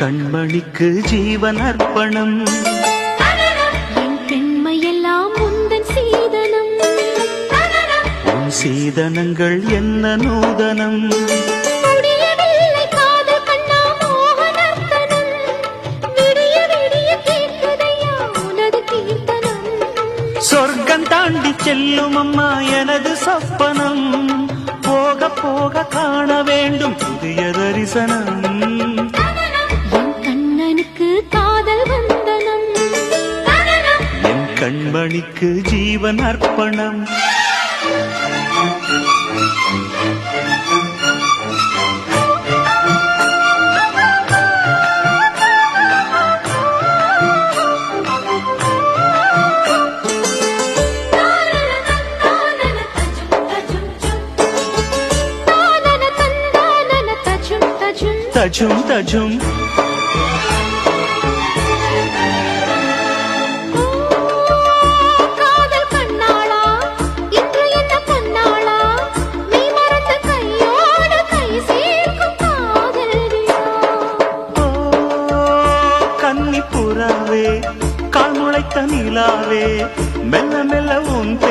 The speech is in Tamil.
கண்மணிக்கு ஜீவன் அர்ப்பணம். என் பெண்மையெல்லாம் உந்தன் சீதனம். உன் சீதனங்கள் என்ன நூதனம்? சொர்க்கம் தாண்டி செல்லும் அம்மா எனது சொப்பனம். போக போக காண வேண்டும் புதிய தரிசனம். கண்மணிக்கு ஜீவன் அர்ப்பணம் தானன தந்தானன தஜும் தஜும் கன்னி புறாவே கால் முளைத்த நிலாவே மெல்ல மெல்ல உன்